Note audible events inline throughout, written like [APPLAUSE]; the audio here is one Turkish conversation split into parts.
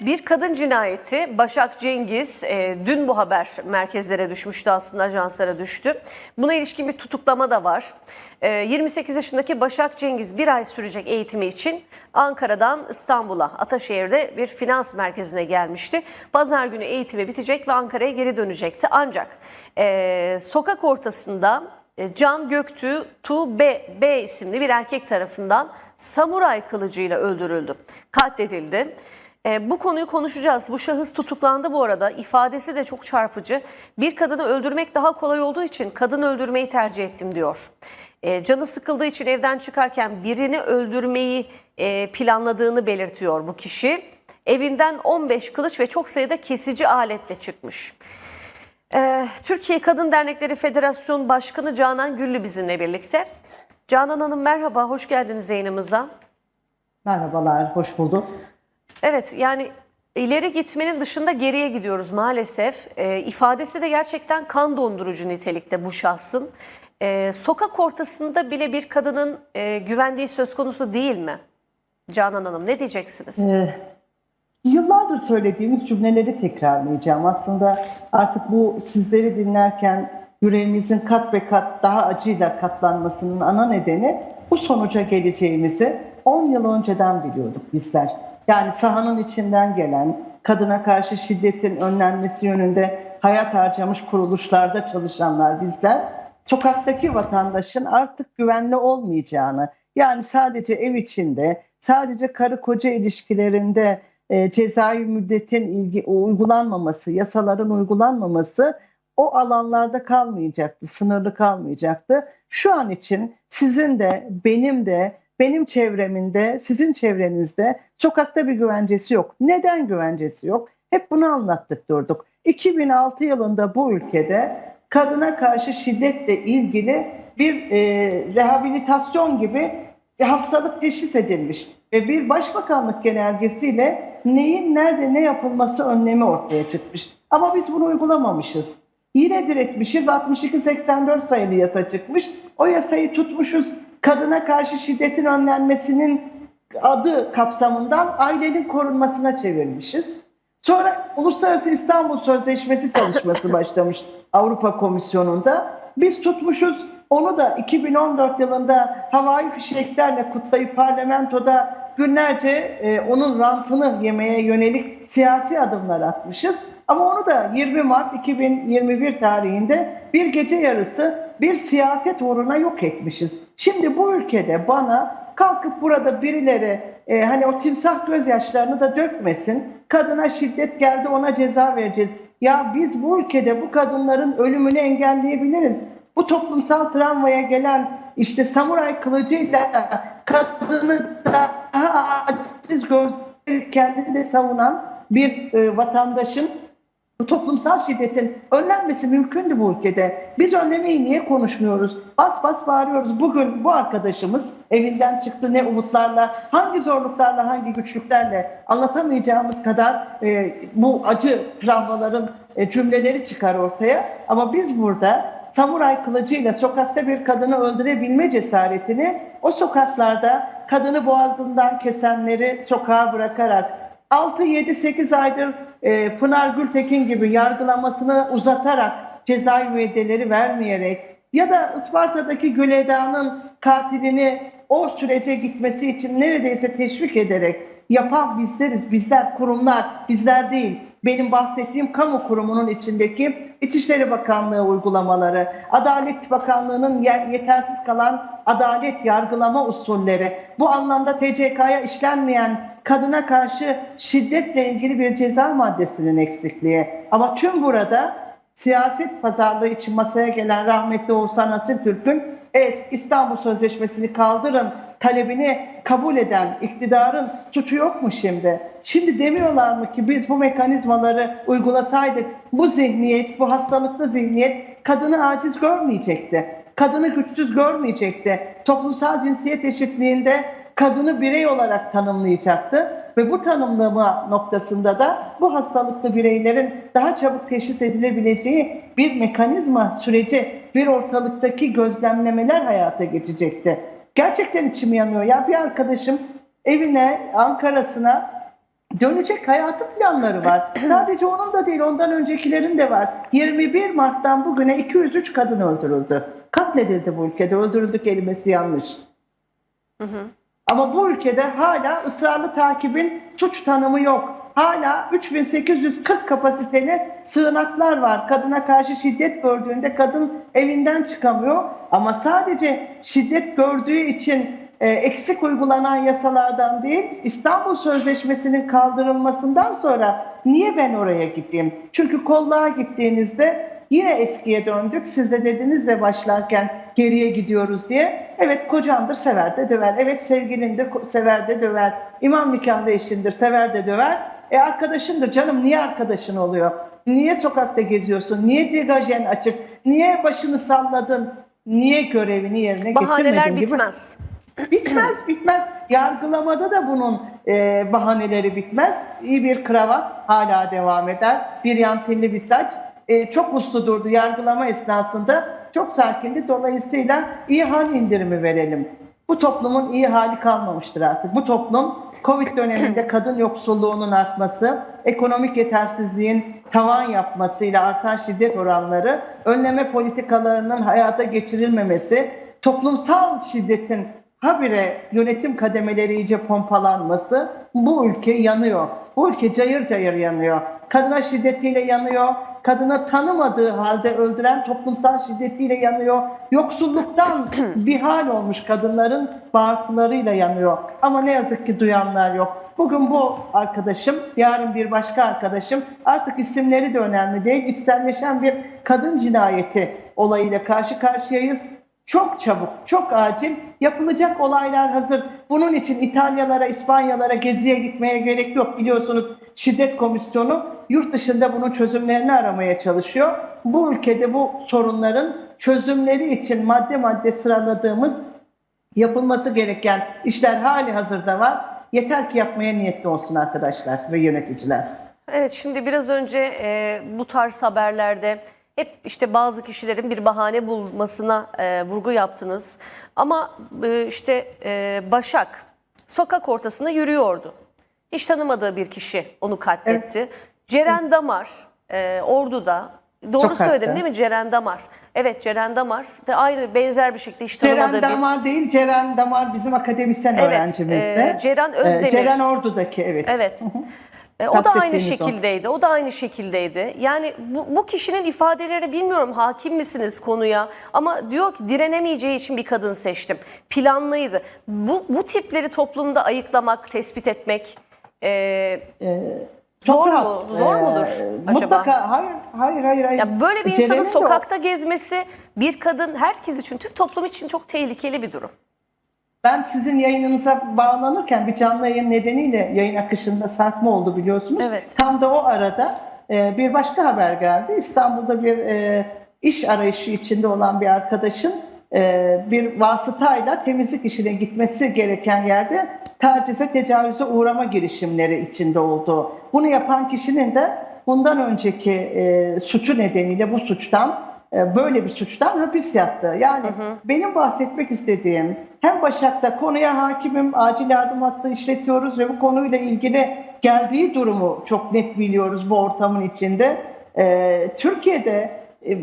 Bir kadın cinayeti Başak Cengiz e, dün bu haber merkezlere düşmüştü aslında ajanslara düştü. Buna ilişkin bir tutuklama da var. E, 28 yaşındaki Başak Cengiz bir ay sürecek eğitimi için Ankara'dan İstanbul'a Ataşehir'de bir finans merkezine gelmişti. Pazar günü eğitimi bitecek ve Ankara'ya geri dönecekti. Ancak e, sokak ortasında e, Can Göktü Tu B, B isimli bir erkek tarafından samuray kılıcıyla öldürüldü. Katledildi. E, bu konuyu konuşacağız. Bu şahıs tutuklandı bu arada. İfadesi de çok çarpıcı. Bir kadını öldürmek daha kolay olduğu için kadın öldürmeyi tercih ettim diyor. E, canı sıkıldığı için evden çıkarken birini öldürmeyi e, planladığını belirtiyor bu kişi. Evinden 15 kılıç ve çok sayıda kesici aletle çıkmış. Ee, Türkiye Kadın Dernekleri Federasyonu Başkanı Canan Güllü bizimle birlikte. Canan Hanım merhaba, hoş geldiniz yayınımıza. Merhabalar, hoş bulduk. Evet, yani ileri gitmenin dışında geriye gidiyoruz maalesef. Ee, ifadesi de gerçekten kan dondurucu nitelikte bu şahsın. Ee, sokak ortasında bile bir kadının e, güvendiği söz konusu değil mi? Canan Hanım ne diyeceksiniz? Ee, yıllardır söylediğimiz cümleleri tekrarlayacağım. Aslında artık bu sizleri dinlerken yüreğimizin kat ve kat daha acıyla katlanmasının ana nedeni bu sonuca geleceğimizi 10 yıl önceden biliyorduk bizler. Yani sahanın içinden gelen, kadına karşı şiddetin önlenmesi yönünde hayat harcamış kuruluşlarda çalışanlar bizler, sokaktaki vatandaşın artık güvenli olmayacağını, yani sadece ev içinde, sadece karı koca ilişkilerinde e, cezai müddetin ilgi, uygulanmaması, yasaların uygulanmaması o alanlarda kalmayacaktı, sınırlı kalmayacaktı. Şu an için sizin de, benim de, benim çevreminde, sizin çevrenizde sokakta bir güvencesi yok. Neden güvencesi yok? Hep bunu anlattık durduk. 2006 yılında bu ülkede kadına karşı şiddetle ilgili bir e, rehabilitasyon gibi hastalık teşhis edilmiş ve bir başbakanlık genelgesiyle neyin nerede ne yapılması önlemi ortaya çıkmış. Ama biz bunu uygulamamışız. Yine diretmişiz 62-84 sayılı yasa çıkmış. O yasayı tutmuşuz kadına karşı şiddetin önlenmesinin adı kapsamından ailenin korunmasına çevirmişiz. Sonra Uluslararası İstanbul Sözleşmesi çalışması [LAUGHS] başlamış Avrupa Komisyonu'nda. Biz tutmuşuz onu da 2014 yılında havai fişeklerle kutlayıp parlamentoda günlerce e, onun rantını yemeye yönelik siyasi adımlar atmışız. Ama onu da 20 Mart 2021 tarihinde bir gece yarısı bir siyaset uğruna yok etmişiz. Şimdi bu ülkede bana kalkıp burada birileri e, hani o timsah gözyaşlarını da dökmesin. Kadına şiddet geldi ona ceza vereceğiz. Ya biz bu ülkede bu kadınların ölümünü engelleyebiliriz. Bu toplumsal travmaya gelen işte samuray kılıcıyla kadını daha aciz gördüğü kendini de savunan bir e, vatandaşın bu toplumsal şiddetin önlenmesi mümkündü bu ülkede. Biz önlemeyi niye konuşmuyoruz? Bas bas bağırıyoruz. Bugün bu arkadaşımız evinden çıktı ne umutlarla, hangi zorluklarla, hangi güçlüklerle anlatamayacağımız kadar e, bu acı travmaların e, cümleleri çıkar ortaya. Ama biz burada samuray kılıcıyla sokakta bir kadını öldürebilme cesaretini o sokaklarda kadını boğazından kesenleri sokağa bırakarak 6, 7, 8 aydır e, Pınar Gültekin gibi yargılamasını uzatarak cezai müeyyideleri vermeyerek ya da Isparta'daki Güleda'nın katilini o sürece gitmesi için neredeyse teşvik ederek yapan bizleriz, bizler kurumlar, bizler değil. Benim bahsettiğim kamu kurumunun içindeki İçişleri Bakanlığı uygulamaları, Adalet Bakanlığı'nın yetersiz kalan adalet yargılama usulleri, bu anlamda TCK'ya işlenmeyen kadına karşı şiddetle ilgili bir ceza maddesinin eksikliği. Ama tüm burada siyaset pazarlığı için masaya gelen rahmetli Oğuzhan Asiltürk'ün es İstanbul Sözleşmesi'ni kaldırın talebini kabul eden iktidarın suçu yok mu şimdi? Şimdi demiyorlar mı ki biz bu mekanizmaları uygulasaydık bu zihniyet, bu hastalıklı zihniyet kadını aciz görmeyecekti. Kadını güçsüz görmeyecekti. Toplumsal cinsiyet eşitliğinde kadını birey olarak tanımlayacaktı ve bu tanımlama noktasında da bu hastalıklı bireylerin daha çabuk teşhis edilebileceği bir mekanizma süreci, bir ortalıktaki gözlemlemeler hayata geçecekti. Gerçekten içim yanıyor ya bir arkadaşım evine, Ankara'sına dönecek hayatı planları var. [CLEARS THROAT] Sadece onun da değil, ondan öncekilerin de var. 21 Mart'tan bugüne 203 kadın öldürüldü. Katledildi bu ülkede. Öldürüldü kelimesi yanlış. Ama bu ülkede hala ısrarlı takibin suç tanımı yok. Hala 3840 kapasiteli sığınaklar var. Kadına karşı şiddet gördüğünde kadın evinden çıkamıyor. Ama sadece şiddet gördüğü için e, eksik uygulanan yasalardan değil, İstanbul Sözleşmesi'nin kaldırılmasından sonra niye ben oraya gideyim? Çünkü kolluğa gittiğinizde yine eskiye döndük. Siz de dediniz ya başlarken geriye gidiyoruz diye. Evet kocandır sever de döver. Evet sevgilindir sever de döver. İmam nikahlı eşindir sever de döver. E arkadaşındır canım niye arkadaşın oluyor? Niye sokakta geziyorsun? Niye degajen açık? Niye başını salladın? Niye görevini yerine Bahaneler getirmedin gibi? bitmez. [CLEARS THROAT] Bitmez bitmez. Yargılamada da bunun e, bahaneleri bitmez. İyi bir kravat hala devam eder. Bir yantilli bir saç. E, çok uslu durdu yargılama esnasında. Çok sakindi. Dolayısıyla iyi hal indirimi verelim. Bu toplumun iyi hali kalmamıştır artık. Bu toplum Covid döneminde kadın yoksulluğunun artması, ekonomik yetersizliğin tavan yapmasıyla artan şiddet oranları, önleme politikalarının hayata geçirilmemesi, toplumsal şiddetin habire yönetim kademeleri iyice pompalanması bu ülke yanıyor. Bu ülke cayır cayır yanıyor. Kadına şiddetiyle yanıyor. Kadına tanımadığı halde öldüren toplumsal şiddetiyle yanıyor. Yoksulluktan [CLEARS THROAT] bir hal olmuş kadınların bağırtılarıyla yanıyor. Ama ne yazık ki duyanlar yok. Bugün bu arkadaşım, yarın bir başka arkadaşım artık isimleri de önemli değil. İçselleşen bir kadın cinayeti olayıyla karşı karşıyayız. Çok çabuk, çok acil yapılacak olaylar hazır. Bunun için İtalyalara, İspanyalara geziye gitmeye gerek yok. Biliyorsunuz şiddet komisyonu yurt dışında bunun çözümlerini aramaya çalışıyor. Bu ülkede bu sorunların çözümleri için madde madde sıraladığımız yapılması gereken işler hali hazırda var. Yeter ki yapmaya niyetli olsun arkadaşlar ve yöneticiler. Evet şimdi biraz önce e, bu tarz haberlerde hep işte bazı kişilerin bir bahane bulmasına e, vurgu yaptınız. Ama e, işte e, Başak sokak ortasında yürüyordu. Hiç tanımadığı bir kişi onu katletti. Ceren Damar e, Ordu'da doğru Sokakta. söyledim değil mi Ceren Damar? Evet Ceren Damar de aynı benzer bir şekilde hiç tanımadığı Ceren bir Damar değil, Ceren Damar bizim akademisyen Evet, öğrencimizdi. e, Ceren Özdemir. E, Ceren Ordu'daki evet. Evet. E, o da aynı Kastettiğiniz o. şekildeydi. O da aynı şekildeydi. Yani bu, bu kişinin ifadeleri bilmiyorum hakim misiniz konuya ama diyor ki direnemeyeceği için bir kadın seçtim. Planlıydı. Bu, bu tipleri toplumda ayıklamak, tespit etmek e, Çok zor mu? Zor Ee, mudur acaba? Mutlaka hayır hayır hayır hayır. Ya böyle bir insanın Ceren'in de o- sokakta gezmesi bir kadın herkes için, tüm toplum için çok tehlikeli bir durum. Ben sizin yayınınıza bağlanırken bir canlı yayın nedeniyle yayın akışında sarkma oldu biliyorsunuz. Evet. Tam da o arada e, bir başka haber geldi. İstanbul'da bir e, iş arayışı içinde olan bir arkadaşın e, bir vasıtayla temizlik işine gitmesi gereken yerde tacize, tecavüze uğrama girişimleri içinde oldu. Bunu yapan kişinin de bundan önceki e, suçu nedeniyle bu suçtan e, böyle bir suçtan hapis yattı. Yani benim bahsetmek istediğim hem Başak'ta konuya hakimim, acil yardım hattı işletiyoruz ve bu konuyla ilgili geldiği durumu çok net biliyoruz bu ortamın içinde. E, Türkiye'de e,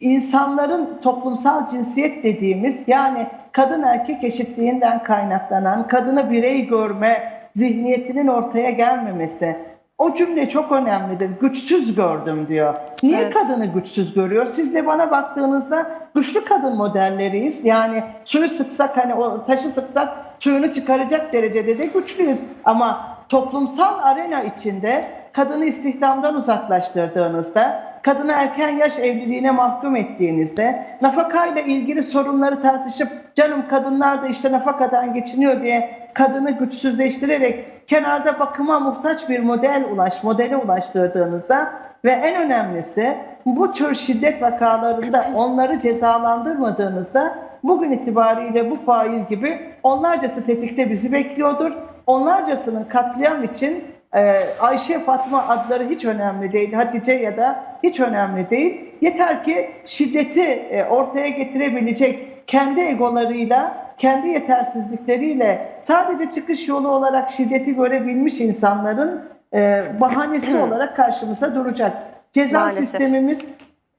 insanların toplumsal cinsiyet dediğimiz yani kadın erkek eşitliğinden kaynaklanan kadını birey görme zihniyetinin ortaya gelmemesi o cümle çok önemlidir. Güçsüz gördüm diyor. Niye Evet. kadını güçsüz görüyor? Siz de bana baktığınızda güçlü kadın modelleriyiz. Yani suyu sıksak hani o taşı sıksak suyunu çıkaracak derecede de güçlüyüz. Ama toplumsal arena içinde kadını istihdamdan uzaklaştırdığınızda, kadını erken yaş evliliğine mahkum ettiğinizde, nafakayla ilgili sorunları tartışıp canım kadınlar da işte nafakadan geçiniyor diye kadını güçsüzleştirerek kenarda bakıma muhtaç bir model ulaş, modele ulaştırdığınızda ve en önemlisi bu tür şiddet vakalarında onları cezalandırmadığınızda bugün itibariyle bu faiz gibi onlarcası tetikte bizi bekliyordur. Onlarcasının katliam için e, Ayşe Fatma adları hiç önemli değil. Hatice ya da hiç önemli değil. Yeter ki şiddeti e, ortaya getirebilecek kendi egolarıyla kendi yetersizlikleriyle sadece çıkış yolu olarak şiddeti görebilmiş insanların e, bahanesi olarak karşımıza duracak. Ceza Maalesef. sistemimiz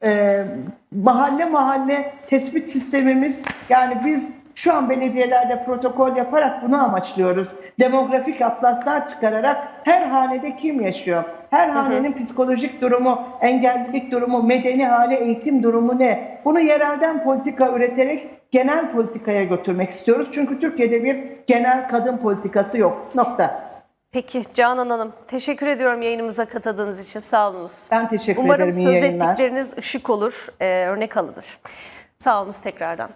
e, mahalle mahalle tespit sistemimiz yani biz şu an belediyelerde protokol yaparak bunu amaçlıyoruz. Demografik atlaslar çıkararak her hanede kim yaşıyor? Her hanenin psikolojik durumu, engellilik durumu, medeni hali, eğitim durumu ne? Bunu yerelden politika üreterek genel politikaya götürmek istiyoruz. Çünkü Türkiye'de bir genel kadın politikası yok. Nokta. Peki Canan Hanım teşekkür ediyorum yayınımıza katıldığınız için sağ olunuz. Ben teşekkür Umarım ederim. İyi söz yayınlar. ettikleriniz ışık olur, e, örnek alınır. Sağ olunuz tekrardan.